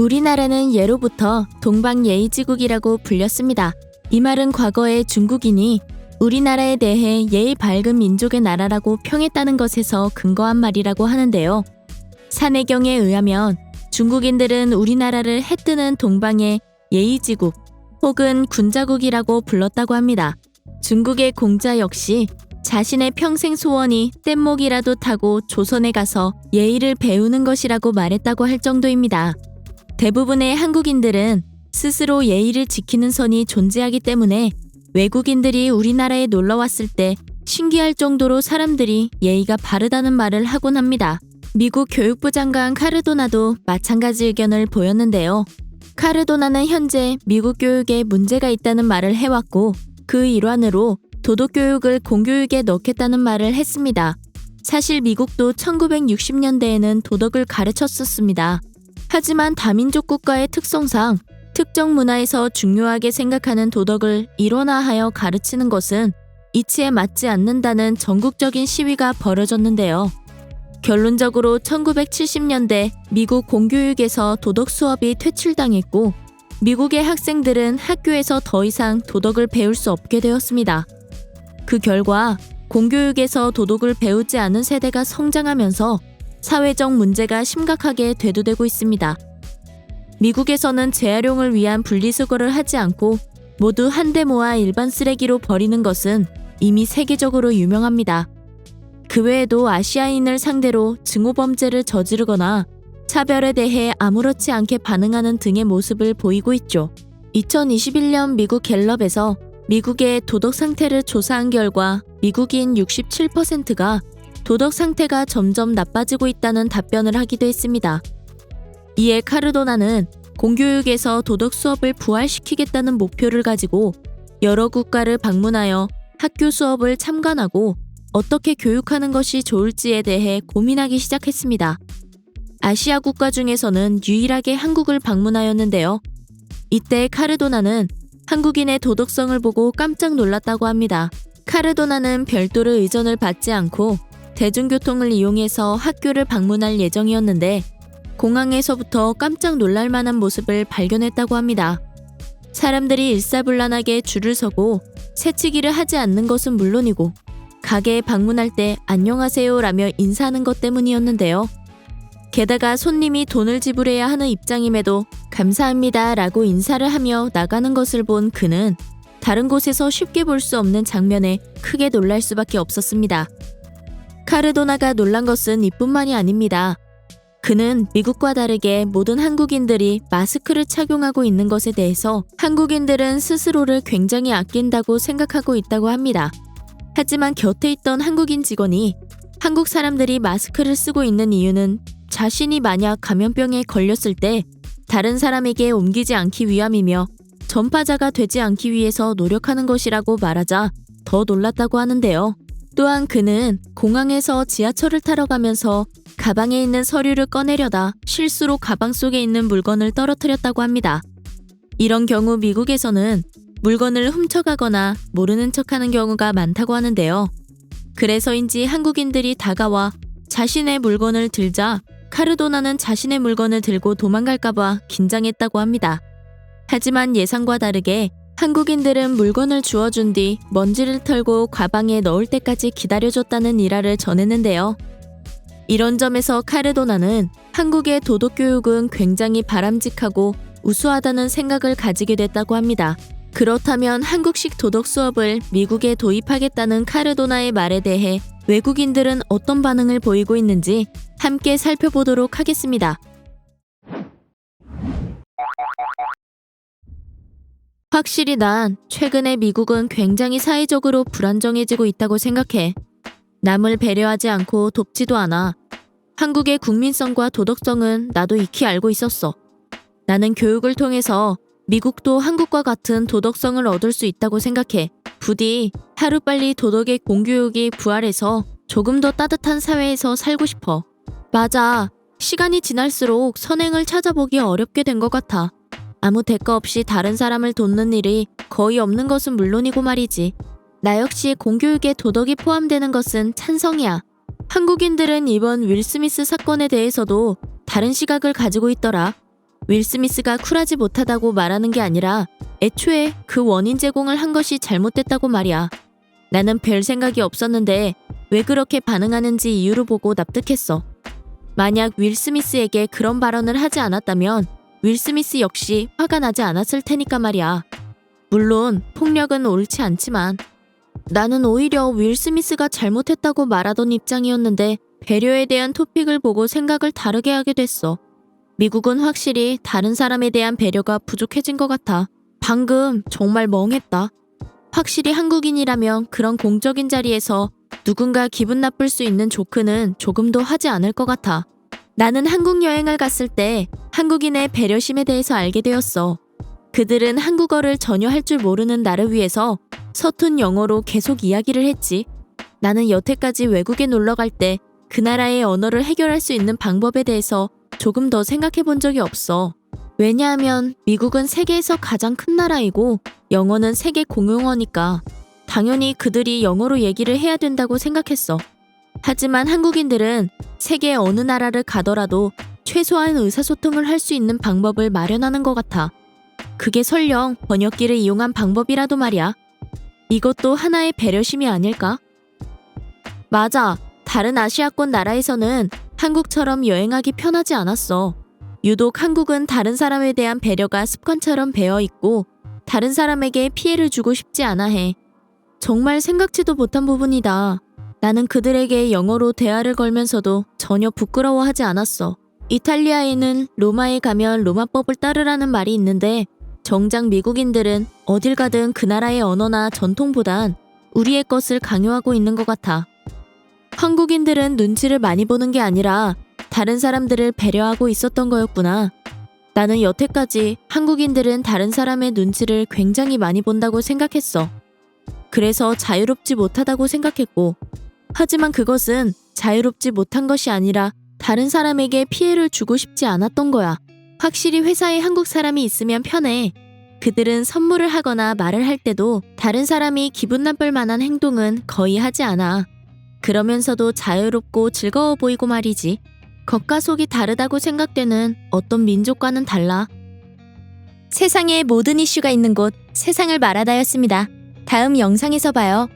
우리나라는 예로부터 동방예의지국이라고 불렸습니다. 이 말은 과거에 중국인이 우리나라에 대해 예의 밝은 민족의 나라라고 평했다는 것에서 근거한 말이라고 하는데요. 산해경에 의하면 중국인들은 우리나라를 해뜨는 동방의 예의지국 혹은 군자국이라고 불렀다고 합니다. 중국의 공자 역시 자신의 평생 소원이 뗏목이라도 타고 조선에 가서 예의를 배우는 것이라고 말했다고 할 정도입니다. 대부분의 한국인들은 스스로 예의를 지키는 선이 존재하기 때문에 외국인들이 우리나라에 놀러 왔을 때 신기할 정도로 사람들이 예의가 바르다는 말을 하곤 합니다. 미국 교육부 장관 카르도나도 마찬가지 의견을 보였는데요. 카르도나는 현재 미국 교육에 문제가 있다는 말을 해왔고 그 일환으로 도덕 교육을 공교육에 넣겠다는 말을 했습니다. 사실 미국도 1960년대에는 도덕을 가르쳤었습니다. 하지만 다민족 국가의 특성상 특정 문화에서 중요하게 생각하는 도덕을 일원화하여 가르치는 것은 이치에 맞지 않는다는 전국적인 시위가 벌어졌는데요. 결론적으로 1970년대 미국 공교육에서 도덕 수업이 퇴출당했고 미국의 학생들은 학교에서 더 이상 도덕을 배울 수 없게 되었습니다. 그 결과 공교육에서 도덕을 배우지 않은 세대가 성장하면서 사회적 문제가 심각하게 대두되고 있습니다. 미국에서는 재활용을 위한 분리수거를 하지 않고 모두 한데 모아 일반 쓰레기로 버리는 것은 이미 세계적으로 유명합니다. 그 외에도 아시아인을 상대로 증오범죄를 저지르거나 차별에 대해 아무렇지 않게 반응하는 등의 모습을 보이고 있죠. 2021년 미국 갤럽에서 미국의 도덕 상태를 조사한 결과 미국인 67%가 도덕 상태가 점점 나빠지고 있다는 답변을 하기도 했습니다. 이에 카르도나는 공교육에서 도덕 수업을 부활시키겠다는 목표를 가지고 여러 국가를 방문하여 학교 수업을 참관하고 어떻게 교육하는 것이 좋을지에 대해 고민하기 시작했습니다. 아시아 국가 중에서는 유일하게 한국을 방문하였는데요. 이때 카르도나는 한국인의 도덕성을 보고 깜짝 놀랐다고 합니다. 카르도나는 별도로 의전을 받지 않고 대중교통을 이용해서 학교를 방문할 예정이었는데 공항에서부터 깜짝 놀랄 만한 모습을 발견했다고 합니다. 사람들이 일사불란하게 줄을 서고 새치기를 하지 않는 것은 물론이고 가게에 방문할 때 안녕하세요 라며 인사하는 것 때문이었는데요. 게다가 손님이 돈을 지불해야 하는 입장임에도 감사합니다 라고 인사를 하며 나가는 것을 본 그는 다른 곳에서 쉽게 볼 수 없는 장면에 크게 놀랄 수밖에 없었습니다. 카르도나가 놀란 것은 이뿐만이 아닙니다. 그는 미국과 다르게 모든 한국인들이 마스크를 착용하고 있는 것에 대해서 한국인들은 스스로를 굉장히 아낀다고 생각하고 있다고 합니다. 하지만 곁에 있던 한국인 직원이 한국 사람들이 마스크를 쓰고 있는 이유는 자신이 만약 감염병에 걸렸을 때 다른 사람에게 옮기지 않기 위함이며 전파자가 되지 않기 위해서 노력하는 것이라고 말하자 더 놀랐다고 하는데요. 또한 그는 공항에서 지하철을 타러 가면서 가방에 있는 서류를 꺼내려다 실수로 가방 속에 있는 물건을 떨어뜨렸다고 합니다. 이런 경우 미국에서는 물건을 훔쳐가거나 모르는 척하는 경우가 많다고 하는데요. 그래서인지 한국인들이 다가와 자신의 물건을 들자 카르도나는 자신의 물건을 들고 도망갈까봐 긴장했다고 합니다. 하지만 예상과 다르게 한국인들은 물건을 주워준 뒤 먼지를 털고 가방에 넣을 때까지 기다려줬다는 일화를 전했는데요. 이런 점에서 카르도나는 한국의 도덕 교육은 굉장히 바람직하고 우수하다는 생각을 가지게 됐다고 합니다. 그렇다면 한국식 도덕 수업을 미국에 도입하겠다는 카르도나의 말에 대해 외국인들은 어떤 반응을 보이고 있는지 함께 살펴보도록 하겠습니다. 확실히 난 최근에 미국은 굉장히 사회적으로 불안정해지고 있다고 생각해. 남을 배려하지 않고 돕지도 않아. 한국의 국민성과 도덕성은 나도 익히 알고 있었어. 나는 교육을 통해서 미국도 한국과 같은 도덕성을 얻을 수 있다고 생각해. 부디 하루빨리 도덕의 공교육이 부활해서 조금 더 따뜻한 사회에서 살고 싶어. 맞아. 시간이 지날수록 선행을 찾아보기 어렵게 된 것 같아. 아무 대가 없이 다른 사람을 돕는 일이 거의 없는 것은 물론이고 말이지. 나 역시 공교육에 도덕이 포함되는 것은 찬성이야. 한국인들은 이번 윌 스미스 사건에 대해서도 다른 시각을 가지고 있더라. 윌 스미스가 쿨하지 못하다고 말하는 게 아니라 애초에 그 원인 제공을 한 것이 잘못됐다고 말이야. 나는 별 생각이 없었는데 왜 그렇게 반응하는지 이유를 보고 납득했어. 만약 윌 스미스에게 그런 발언을 하지 않았다면 윌 스미스 역시 화가 나지 않았을 테니까 말이야. 물론 폭력은 옳지 않지만 나는 오히려 윌 스미스가 잘못했다고 말하던 입장이었는데 배려에 대한 토픽을 보고 생각을 다르게 하게 됐어. 미국은 확실히 다른 사람에 대한 배려가 부족해진 것 같아. 방금 정말 멍했다. 확실히 한국인이라면 그런 공적인 자리에서 누군가 기분 나쁠 수 있는 조크는 조금도 하지 않을 것 같아. 나는 한국 여행을 갔을 때 한국인의 배려심에 대해서 알게 되었어. 그들은 한국어를 전혀 할 줄 모르는 나를 위해서 서툰 영어로 계속 이야기를 했지. 나는 여태까지 외국에 놀러 갈 때 그 나라의 언어를 해결할 수 있는 방법에 대해서 조금 더 생각해 본 적이 없어. 왜냐하면 미국은 세계에서 가장 큰 나라이고 영어는 세계 공용어니까 당연히 그들이 영어로 얘기를 해야 된다고 생각했어. 하지만 한국인들은 세계 어느 나라를 가더라도 최소한 의사소통을 할 수 있는 방법을 마련하는 것 같아. 그게 설령 번역기를 이용한 방법이라도 말이야. 이것도 하나의 배려심이 아닐까? 맞아. 다른 아시아권 나라에서는 한국처럼 여행하기 편하지 않았어. 유독 한국은 다른 사람에 대한 배려가 습관처럼 배어 있고 다른 사람에게 피해를 주고 싶지 않아 해. 정말 생각지도 못한 부분이다. 나는 그들에게 영어로 대화를 걸면서도 전혀 부끄러워하지 않았어. 이탈리아에는 로마에 가면 로마법을 따르라는 말이 있는데 정작 미국인들은 어딜 가든 그 나라의 언어나 전통보단 우리의 것을 강요하고 있는 것 같아. 한국인들은 눈치를 많이 보는 게 아니라 다른 사람들을 배려하고 있었던 거였구나. 나는 여태까지 한국인들은 다른 사람의 눈치를 굉장히 많이 본다고 생각했어. 그래서 자유롭지 못하다고 생각했고, 하지만 그것은 자유롭지 못한 것이 아니라 다른 사람에게 피해를 주고 싶지 않았던 거야. 확실히 회사에 한국 사람이 있으면 편해. 그들은 선물을 하거나 말을 할 때도 다른 사람이 기분 나쁠 만한 행동은 거의 하지 않아. 그러면서도 자유롭고 즐거워 보이고 말이지. 겉과 속이 다르다고 생각되는 어떤 민족과는 달라. 세상에 모든 이슈가 있는 곳 세상을 말하다였습니다. 다음 영상에서 봐요.